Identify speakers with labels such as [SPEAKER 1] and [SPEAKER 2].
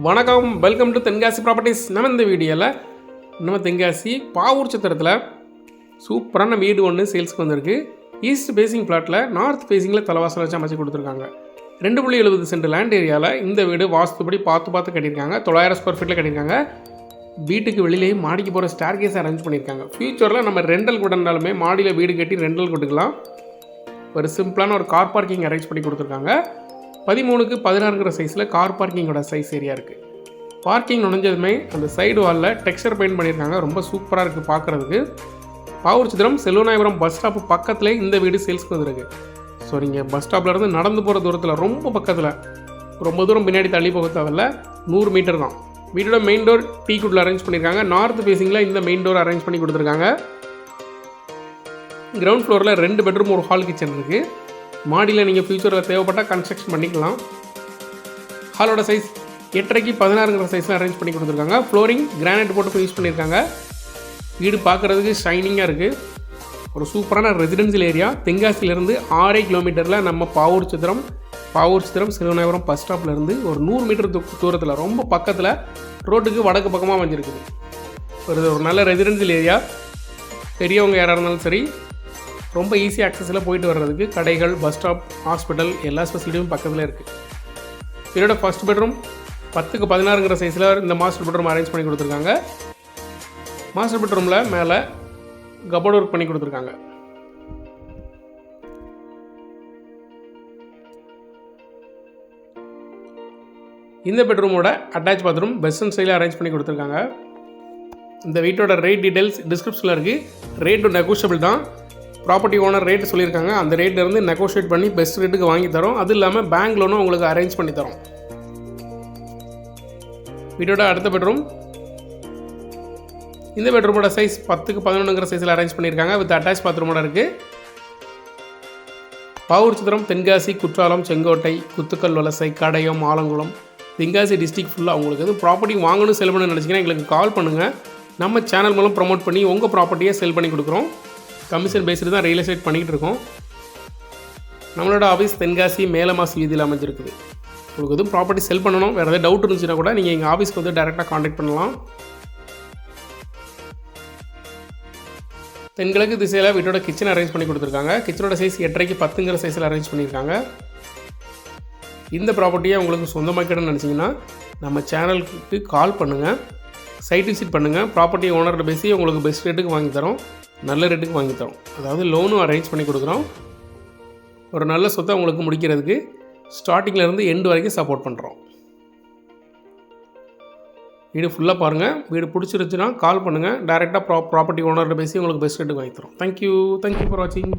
[SPEAKER 1] வணக்கம். Welcome to Tenkasi properties நம்ம இந்த வீடியோவில் நம்ம தென்காசி பாவூர் சத்திரத்தில் சூப்பரான வீடு ஒன்று சேல்ஸ்க்கு வந்திருக்கு. ஈஸ்ட் ஃபேசிங் பிளாட்டில் நார்த் ஃபேசிங்கில் தலைவாசல் வச்சு அமைச்சு கொடுத்துருக்காங்க. ரெண்டு புள்ளி எழுபது சென்ட் லேண்ட் ஏரியாவில் இந்த வீடு வாஸ்துபடி பார்த்து பார்த்து கட்டியிருக்காங்க. தொள்ளாயிரம் ஸ்கொயர் ஃபீட்டில் கட்டியிருக்காங்க. வீட்டுக்கு வெளியிலேயே மாடிக்கு போகிற ஸ்டார் கேஸ் அரேஞ்ச் பண்ணியிருக்காங்க ஃப்யூச்சரில் நம்ம ரெண்டல் கொடுனாலுமே மாடியில் வீடு கட்டி ரெண்டல் கொடுக்கலாம். ஒரு சிம்பிளான ஒரு கார் பார்க்கிங் அரேஞ்ச் பண்ணி கொடுத்துருக்காங்க. பதிமூணுக்கு பதினாறுங்கிற சைஸில் கார் பார்க்கிங்கோட சைஸ் ஏரியா இருக்குது பார்க்கிங் நுழைஞ்சதுமே அந்த சைடு வாலில் டெக்ஸ்டர் பெயிண்ட் பண்ணியிருக்காங்க. ரொம்ப சூப்பராக இருக்குது பார்க்குறதுக்கு பாவூர் சித்திரம் செல்வநாயபுரம் பஸ் ஸ்டாப்பு பக்கத்துலேயே இந்த வீடு சேல்ஸ்க்கு வந்துருக்கு. ஸோ நீங்கள் பஸ் ஸ்டாப்லேருந்து நடந்து போகிற தூரத்தில் ரொம்ப பக்கத்தில் ரொம்ப தூரம் பின்னாடி தள்ளி போக தேவையில்ல. நூறு மீட்டர் தான். வீட்டோட மெயின் டோர் டீ குட்டில் அரேஞ்ச் பண்ணியிருக்காங்க. நார்த் ஃபேஸிங்கில் இந்த மெயின் டோர் அரேஞ்ச் பண்ணி கொடுத்துருக்காங்க. கிரவுண்ட் ஃப்ளோரில் ரெண்டு பெட்ரூம் ஒரு ஹால் கிச்சன் இருக்குது மாடியில் நீங்கள் ஃப்யூச்சரில் தேவைப்பட்டால் கன்ஸ்ட்ரக்ஷன் பண்ணிக்கலாம். ஹாலோட சைஸ் எட்டரைக்கு பதினாறுங்கிற சைஸில் அரேஞ்ச் பண்ணி கொடுத்துருக்காங்க. ஃப்ளோரிங் கிரானைட் போட்டு யூஸ் பண்ணியிருக்காங்க. வீடு பார்க்குறதுக்கு ஷைனிங்காக இருக்குது ஒரு சூப்பரான ரெசிடென்சியல் ஏரியா தென்காசியிலேருந்து ஆறே கிலோமீட்டரில் நம்ம பாவூர் சித்திரம் பாவூர் சித்திரம் சிறுவனபுரம் பஸ் ஸ்டாப்லேருந்து ஒரு நூறு மீட்டர் தூரத்தில் ரொம்ப பக்கத்தில் ரோட்டுக்கு வடக்கு பக்கமாக அமைஞ்சிருக்குது. ஒரு ஒரு நல்ல ரெசிடென்சியல் ஏரியா பெரியவங்க யாராக இருந்தாலும் சரி ரொம்ப ஈஸி ஆக்சஸில் போயிட்டு வர்றதுக்கு கடைகள் பஸ் ஸ்டாப் ஹாஸ்பிட்டல் எல்லா ஸ்பெசிலிட்டியும் பக்கத்தில் இருக்குது இதோட ஃபர்ஸ்ட் பெட்ரூம் பத்துக்கு பதினாறுங்கிற சைஸில் இந்த மாஸ்டர் பெட்ரூம் அரேஞ்ச் பண்ணி கொடுத்துருக்காங்க. மாஸ்டர் பெட்ரூமில் மேலே கபோர்ட் ஒர்க் பண்ணி கொடுத்துருக்காங்க. இந்த பெட்ரூமோட அட்டாச் பாத்ரூம் வெஸ்டர்ன் ஸ்டைலில் அரேஞ்ச் பண்ணி கொடுத்துருக்காங்க. இந்த வீட்டோட ரேட் டீட்டெயில்ஸ் டிஸ்கிரிப்ஷனில் இருக்குது ரேட்டு நெகோஷியபிள் தான். ப்ராப்பர்ட்டி ஓனர் ரேட் சொல்லியிருக்காங்க. அந்த ரேட்லேருந்து நெகோஷியேட் பண்ணி பெஸ்ட் ரேட்டுக்கு வாங்கி தரோம். அது இல்லாமல் பேங்க் லோனும் உங்களுக்கு அரேஞ்ச் பண்ணி தரோம். வீட்டோட அடுத்த பெட்ரூம் இந்த பெட்ரூமோட சைஸ் பத்துக்கு பதினொன்றுங்கிற சைஸில் அரேஞ்ச் பண்ணியிருக்காங்க. வித் அட்டாச் பாத்ரூமோட இருக்குது பாவூர் சித்திரம் தென்காசி குற்றாலம் செங்கோட்டை குத்துக்கல் வலசை கடையம் ஆலங்குளம் தென்காசி டிஸ்ட்ரிக் ஃபுல்லாக உங்களுக்கு எதுவும் ப்ராப்பர்ட்டி வாங்கணும் செல் பண்ணணும்னு நினச்சிங்கன்னா எங்களுக்கு கால் பண்ணுங்கள் நம்ம சேனல் மூலம் ப்ரமோட் பண்ணி உங்கள் ப்ராப்பர்ட்டியை செல் பண்ணி கொடுக்குறோம். கமிஷன் பேஸில் தான் ரியல் எஸ்டேட் பண்ணிகிட்டு இருக்கோம். நம்மளோட ஆஃபீஸ் தென்காசி மேலமாசி வீதியில் அமைஞ்சிருக்குது. உங்களுக்கு எதுவும் ப்ராப்பர்ட்டி செல் பண்ணணும் வேறு ஏதாவது டவுட் இருந்துச்சுன்னா கூட நீங்கள் எங்கள் ஆஃபீஸ்க்கு வந்து டேரெக்டாக காண்டாக்ட் பண்ணலாம். தென்கிழக்கு திசையில் வீட்டோட கிச்சன் அரேஞ்ச் பண்ணி கொடுத்துருக்காங்க. கிச்சனோட சைஸ் எட்டரைக்கு பத்துங்கிற சைஸில் அரேஞ்ச் பண்ணியிருக்காங்க. இந்த ப்ராப்பர்ட்டியை உங்களுக்கு சொந்தமாக்கிடணும்னு நினச்சிங்கன்னா நம்ம சேனலுக்கு கால் பண்ணுங்கள் சைட் விசிட் பண்ணுங்கள் ப்ராப்பர்ட்டி ஓனர்கிட்ட பேசி உங்களுக்கு பெஸ்ட் ரேட்டுக்கு வாங்கி தரோம். நல்ல ரேட்டுக்கு வாங்கி தரோம். அதாவது லோனும் அரேஞ்ச் பண்ணி கொடுக்குறோம். ஒரு நல்ல சொத்தை உங்களுக்கு முடிக்கிறதுக்கு ஸ்டார்டிங்கிலேருந்து எண்டு வரைக்கும் சப்போர்ட் பண்ணுறோம் வீடு ஃபுல்லாக பாருங்கள் வீடு பிடிச்சிருச்சுன்னா கால் பண்ணுங்கள் டேரெக்டாக ப்ரா ப்ராப்பர்ட்டி ஓனர்கிட்ட பேசி உங்களுக்கு பெஸ்ட் ரேட்டுக்கு வாங்கி தரோம். தேங்க்யூ தேங்க்யூ ஃபார் வாட்சிங்